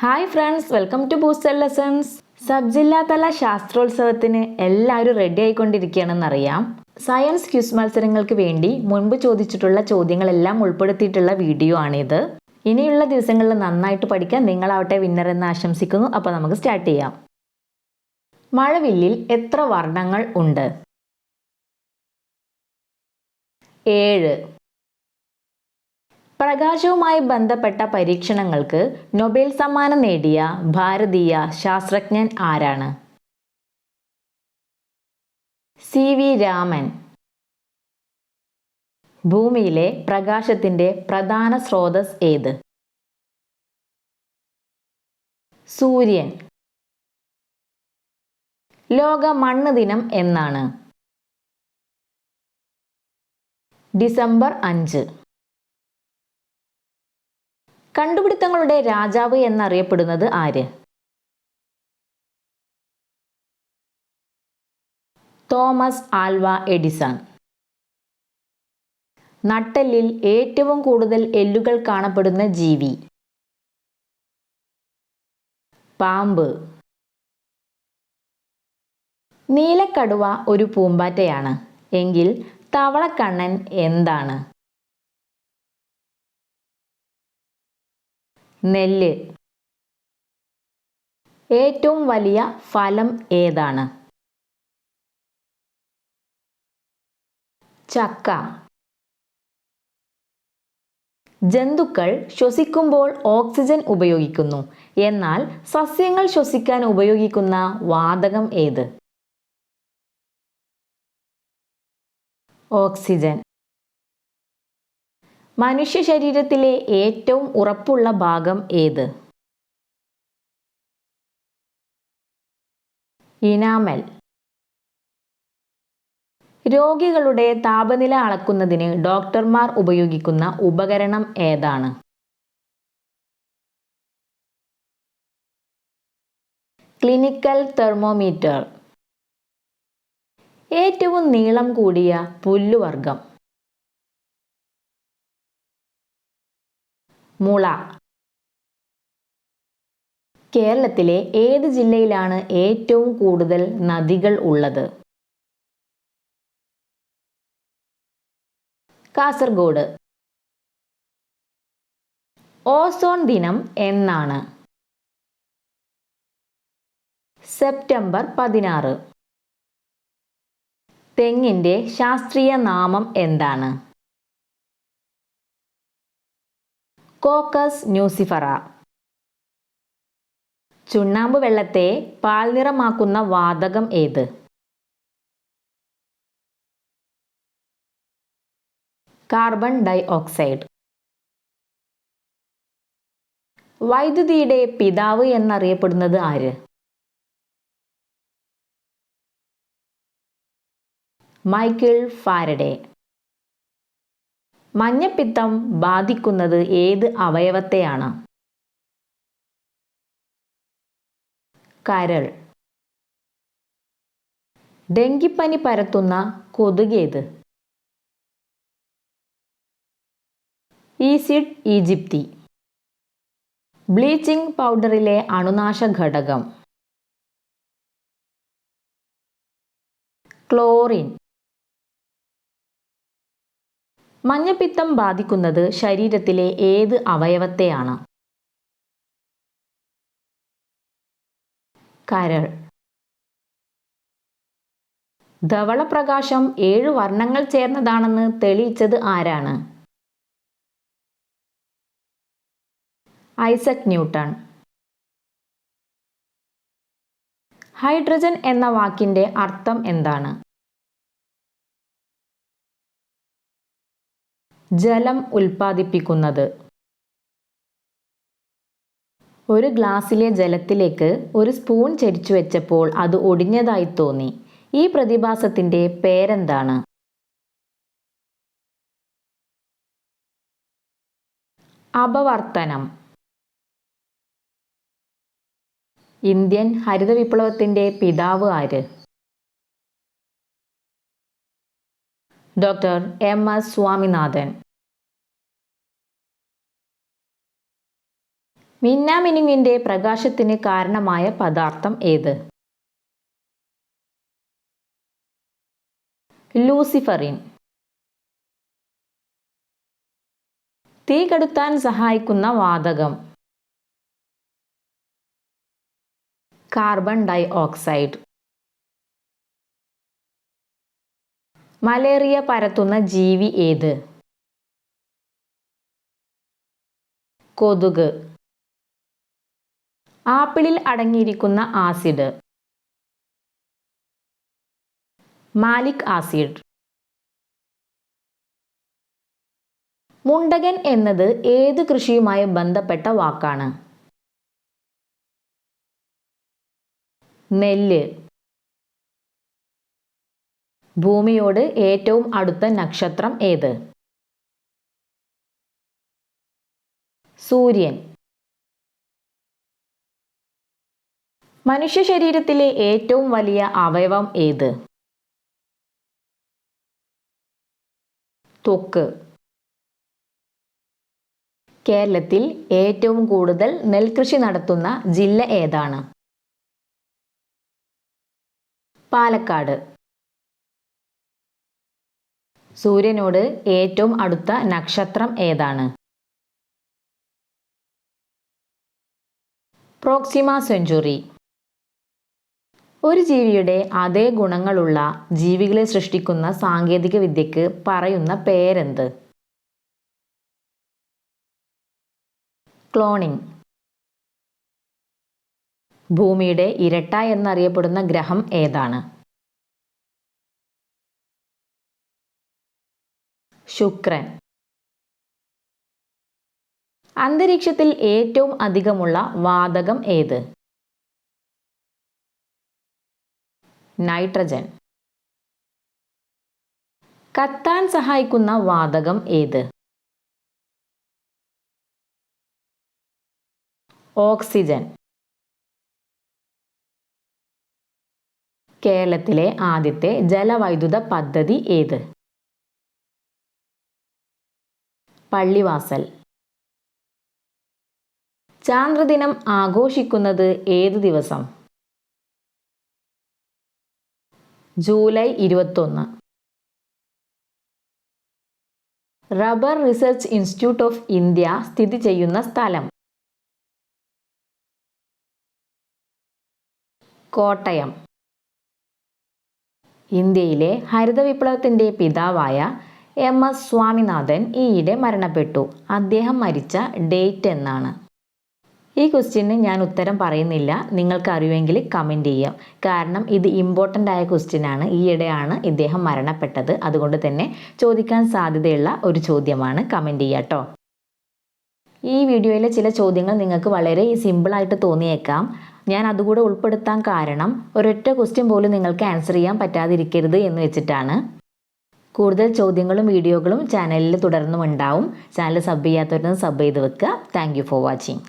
Hi friends welcome to booster lessons sub ജില്ലാതല ശാസ്ത്രോത്സവത്തിന് എല്ലാവരും റെഡി ആയിക്കൊണ്ടിരിക്കുകയാണെന്നറിയാം. സയൻസ് ക്യൂസ് മത്സരങ്ങൾക്ക് വേണ്ടി മുൻപ് ചോദിച്ചിട്ടുള്ള ചോദ്യങ്ങളെല്ലാം ഉൾപ്പെടുത്തിയിട്ടുള്ള വീഡിയോ ആണിത്. ഇനിയുള്ള ദിവസങ്ങളിൽ നന്നായിട്ട് പഠിക്കാൻ നിങ്ങളാവട്ടെ വിന്നർ എന്ന് ആശംസിക്കുന്നു. അപ്പോൾ നമുക്ക് സ്റ്റാർട്ട് ചെയ്യാം. മഴവില്ലിൽ എത്ര വർണങ്ങൾ ഉണ്ട്? ഏഴ് പ്രകാശവുമായി ബന്ധപ്പെട്ട പരീക്ഷണങ്ങൾക്ക് നൊബേൽ സമ്മാനം നേടിയ ഭാരതീയ ശാസ്ത്രജ്ഞൻ ആരാണ്? C V Raman. ഭൂമിയിലെ പ്രകാശത്തിന്റെ പ്രധാന സ്രോതസ് ഏത്? സൂര്യൻ. ലോക മണ്ണ് ദിനം എന്നാണ്. ഡിസംബർ അഞ്ച്. കണ്ടുപിടുത്തങ്ങളുടെ രാജാവ് എന്നറിയപ്പെടുന്നത് ആര്? Thomas Alva Edison. നട്ടെല്ലിൽ ഏറ്റവും കൂടുതൽ എല്ലുകൾ കാണപ്പെടുന്ന ജീവി. പാമ്പ്. നീലക്കടുവ ഒരു പൂമ്പാറ്റയാണ്. എങ്കിൽ തവളക്കണ്ണൻ എന്താണ്? നെല്ല്. ഏറ്റവും വലിയ ഫലം ഏതാണ്? ചക്ക. ജന്തുക്കൾ ശ്വസിക്കുമ്പോൾ ഓക്സിജൻ ഉപയോഗിക്കുന്നു. എന്നാൽ സസ്യങ്ങൾ ശ്വസിക്കാൻ ഉപയോഗിക്കുന്ന വാതകം ഏത്? ഓക്സിജൻ. മനുഷ്യ ശരീരത്തിലെ ഏറ്റവും ഉറപ്പുള്ള ഭാഗം ഏത്? ഇനാമൽ. രോഗികളുടെ താപനില അളക്കുന്നതിന് ഡോക്ടർമാർ ഉപയോഗിക്കുന്ന ഉപകരണം ഏതാണ്? Clinical thermometer. ഏറ്റവും നീളം കൂടിയ പുല്ലുവർഗം മുള. കേരളത്തിലെ ഏത് ജില്ലയിലാണ് ഏറ്റവും കൂടുതൽ നദികൾ ഉള്ളത്? കാസർഗോഡ്. ഓസോൺ ദിനം എന്നാണ്. സെപ്റ്റംബർ പതിനാറ്. തെങ്ങിന്റെ ശാസ്ത്രീയ നാമം എന്താണ്? Cocos nucifera. ചുണ്ണാമ്പ് വെള്ളത്തെ പാൽനിറമാക്കുന്ന വാതകം ഏത്? കാർബൺ ഡൈ ഓക്സൈഡ് വൈദ്യുതിയുടെ പിതാവ് എന്നറിയപ്പെടുന്നത് ആര്? Michael Faraday. മഞ്ഞപ്പിത്തം ബാധിക്കുന്നത് ഏത് അവയവത്തെയാണ്? കരൾ. ഡെങ്കിപ്പനി പരത്തുന്ന കൊതുകേത് ഈസിഡ് ഈജിപ്തി. ബ്ലീച്ചിംഗ് പൗഡറിലെ അണുനാശ ഘടകം. ക്ലോറിൻ. മഞ്ഞപ്പിത്തം ബാധിക്കുന്നത് ശരീരത്തിലെ ഏത് അവയവത്തെയാണ്? കരൾ. ധവളപ്രകാശം ഏഴ് വർണങ്ങൾ ചേർന്നതാണെന്ന് തെളിയിച്ചത് ആരാണ്? Isaac Newton. ഹൈഡ്രജൻ എന്ന വാക്കിന്റെ അർത്ഥം എന്താണ്? ജലം ഉൽപ്പാദിപ്പിക്കുന്നത്. ഒരു ഗ്ലാസ്സിലെ ജലത്തിലേക്ക് ഒരു സ്പൂൺ ചരിച്ചു വെച്ചപ്പോൾ അത് ഒടിഞ്ഞതായി തോന്നി. ഈ പ്രതിഭാസത്തിന്റെ പേരെന്താണ്? അപവർത്തനം. ഇന്ത്യൻ ഹരിത വിപ്ലവത്തിന്റെ പിതാവ് ആര്? Doctor M S Swaminathan. മിന്നാമിനുങ്ങിന്റെ പ്രകാശത്തിന് കാരണമായ പദാർത്ഥം ഏത്? ലൂസിഫറിൻ. തീ കടുത്താൻ സഹായിക്കുന്ന വാതകം. Carbon dye oxide. മലേറിയ പരത്തുന്ന ജീവി ഏത്? കൊതുക്. ആപ്പിളിൽ അടങ്ങിയിരിക്കുന്ന ആസിഡ്. Malic acid. മുണ്ടകൻ എന്നത് ഏത് കൃഷിയുമായി ബന്ധപ്പെട്ട വാക്കാണ്? നെല്ല്. ഭൂമിയോട് ഏറ്റവും അടുത്ത നക്ഷത്രം ഏത്? സൂര്യൻ. മനുഷ്യ ശരീരത്തിലെ ഏറ്റവും വലിയ അവയവം ഏത്? തൊക്ക്. കേരളത്തിൽ ഏറ്റവും കൂടുതൽ നെൽകൃഷി നടത്തുന്ന ജില്ല ഏതാണ്? പാലക്കാട്. സൂര്യനോട് ഏറ്റവും അടുത്ത നക്ഷത്രം ഏതാണ്? Proxima Centauri. ഒരു ജീവിയുടെ അതേ ഗുണങ്ങളുള്ള ജീവികളെ സൃഷ്ടിക്കുന്ന സാങ്കേതിക വിദ്യക്ക് പറയുന്ന പേരെന്ത്? ക്ലോണിംഗ്. ഭൂമിയുടെ ഇരട്ട എന്നറിയപ്പെടുന്ന ഗ്രഹം ഏതാണ്? ശുക്രൻ. അന്തരീക്ഷത്തിൽ ഏറ്റവും അധികമുള്ള വാതകം ഏത്? നൈട്രജൻ. കത്താൻ സഹായിക്കുന്ന വാതകം ഏത്? ഓക്സിജൻ. കേരളത്തിലെ ആദ്യത്തെ ജലവൈദ്യുത പദ്ധതി ഏത്? പള്ളിവാസൽ. ചാന്ദ്രദിനം ആഘോഷിക്കുന്നത് ഏത് ദിവസം? ജൂലൈ ഇരുപത്തൊന്ന്. Rubber research institute of India സ്ഥിതി ചെയ്യുന്ന സ്ഥലം. കോട്ടയം. ഇന്ത്യയിലെ ഹരിത വിപ്ലവത്തിന്റെ പിതാവായ എം എസ് സ്വാമിനാഥൻ ഈയിടെ മരണപ്പെട്ടു. അദ്ദേഹം മരിച്ച ഡേറ്റ് എന്നാണ്. ഈ ക്വസ്റ്റ്യന് ഞാൻ ഉത്തരം പറയുന്നില്ല. നിങ്ങൾക്ക് അറിയുമെങ്കിൽ കമന്റ് ചെയ്യാം. കാരണം ഇത് ഇമ്പോർട്ടന്റ് ആയ ക്വസ്റ്റ്യനാണ് ഈയിടെയാണ് ഇദ്ദേഹം മരണപ്പെട്ടത്. അതുകൊണ്ട് തന്നെ ചോദിക്കാൻ സാധ്യതയുള്ള ഒരു ചോദ്യമാണ് കമന്റ് ചെയ്യുക കേട്ടോ ഈ വീഡിയോയിലെ ചില ചോദ്യങ്ങൾ നിങ്ങൾക്ക് വളരെ സിമ്പിളായിട്ട് തോന്നിയേക്കാം. ഞാൻ അതുകൂടെ ഉൾപ്പെടുത്താൻ കാരണം ഒരൊറ്റ ക്വസ്റ്റ്യൻ പോലും നിങ്ങൾക്ക് ആൻസർ ചെയ്യാൻ പറ്റാതിരിക്കരുത് എന്ന് വെച്ചിട്ടാണ്. കൂടുതൽ ചോദ്യങ്ങളും വീഡിയോകളും ചാനലിൽ തുടർന്നും ഉണ്ടാവും ചാനൽ സബ് ചെയ്യാത്തവരൊന്ന് സബ് ചെയ്ത് വെക്കുക. Thank for watching